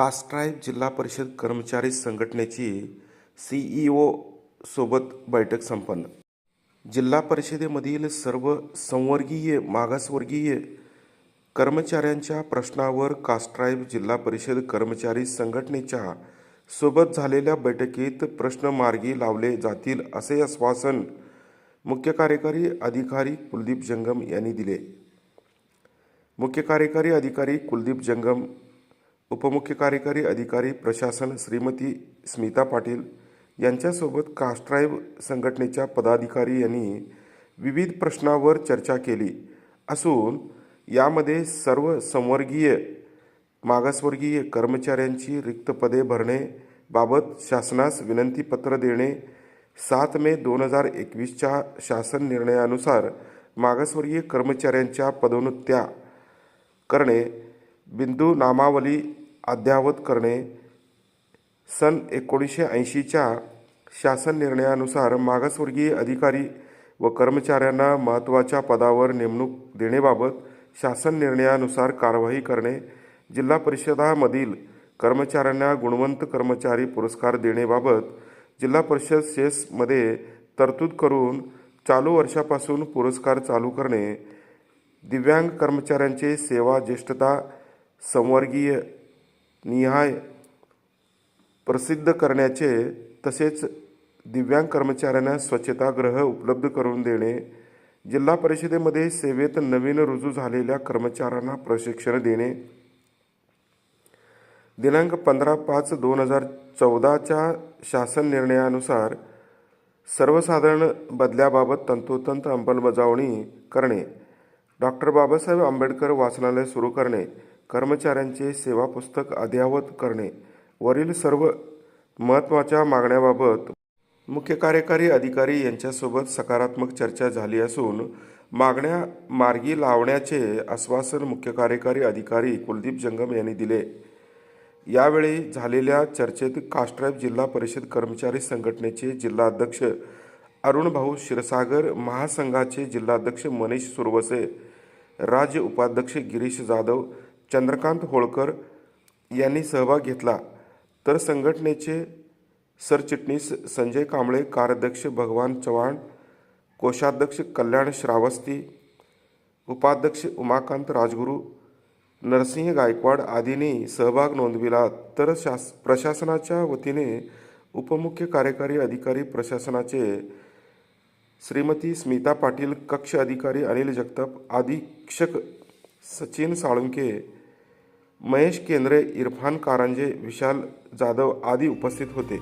कास्ट्राईब जिल्हा परिषद कर्मचारी संघटनेची सीईओ सोबत बैठक संपन्न. जिल्हा परिषदेमधील सर्व संवर्गीय मागासवर्गीय कर्मचाऱ्यांच्या प्रश्नावर कास्ट्राईब जिल्हा परिषद कर्मचारी संघटनेच्या सोबत झालेल्या बैठकीत प्रश्न मार्गी लावले जातील असे आश्वासन मुख्य कार्यकारी अधिकारी कुलदीप जंगम यांनी दिले. मुख्य कार्यकारी अधिकारी कुलदीप जंगम उपमुख्य कार्यकारी अधिकारी प्रशासन श्रीमती स्मिता पाटील यांच्यासोबत कास्ट्राईब संघटनेच्या पदाधिकारी यांनी विविध प्रश्नावर चर्चा केली. असून यामध्ये सर्व संवर्गीय मागासवर्गीय कर्मचाऱ्यांची रिक्त पदे भरणे बाबत शासनास विनंतीपत्र देणे सात मे दोन हजार एकवीसच्या शासन निर्णयानुसार मागासवर्गीय कर्मचाऱ्यांच्या पदोन्नत्या करणे बिंदू नामावली अद्यावत करणे. सन एकोणीसशे ऐंशीच्या शासन निर्णयानुसार मागासवर्गीय अधिकारी व कर्मचाऱ्यांना महत्त्वाच्या पदावर नेमणूक देण्याबाबत शासन निर्णयानुसार कारवाई करणे. जिल्हा परिषदामधील कर्मचाऱ्यांना गुणवंत कर्मचारी पुरस्कार देण्याबाबत जिल्हा परिषद सेसमध्ये तरतूद करून चालू वर्षापासून पुरस्कार चालू करणे. दिव्यांग कर्मचाऱ्यांचे सेवा ज्येष्ठता संवर्गीय निहाय प्रसिद्ध करण्याचे तसेच दिव्यांग कर्मचाऱ्यांना स्वच्छतागृह उपलब्ध करून देणे जिल्हा परिषदेमध्ये सेवेत नवीन रुजू झालेल्या कर्मचाऱ्यांना प्रशिक्षण देणे. दिनांक पंधरा पाच दोन हजार चौदाच्या शासन निर्णयानुसार सर्वसाधारण बदल्याबाबत तंतोतंत अंमलबजावणी करणे. डॉक्टर बाबासाहेब आंबेडकर वाचनालय सुरू करणे. कर्मचाऱ्यांचे सेवा पुस्तक अद्ययावत करणे. वरील सर्व महत्त्वाच्या मागण्याबाबत मुख्य कार्यकारी अधिकारी यांच्यासोबत सकारात्मक चर्चा झाली असून मागण्या मार्गी लावण्याचे आश्वासन मुख्य कार्यकारी अधिकारी कुलदीप जंगम यांनी दिले. यावेळी झालेल्या चर्चेत कास्ट्राईब जिल्हा परिषद कर्मचारी संघटनेचे जिल्हाध्यक्ष अरुणभाऊ क्षीरसागर महासंघाचे जिल्हाध्यक्ष मनीष सुरवसे राज्य उपाध्यक्ष गिरीश जाधव चंद्रकांत होळकर यांनी सहभाग घेतला. तर संघटनेचे सरचिटणीस संजय कांबळे कार्याध्यक्ष भगवान चव्हाण कोषाध्यक्ष कल्याण श्रावस्ती उपाध्यक्ष उमाकांत राजगुरू नरसिंह गायकवाड आदींनी सहभाग नोंदविला. तर शास प्रशासनाच्या वतीने उपमुख्य कार्यकारी अधिकारी प्रशासनाचे श्रीमती स्मिता पाटील कक्ष अधिकारी अनिल जगताप अधीक्षक सचिन साळुंके महेश केंद्रे इरफान कारंजे विशाल जाधव आदी उपस्थित होते.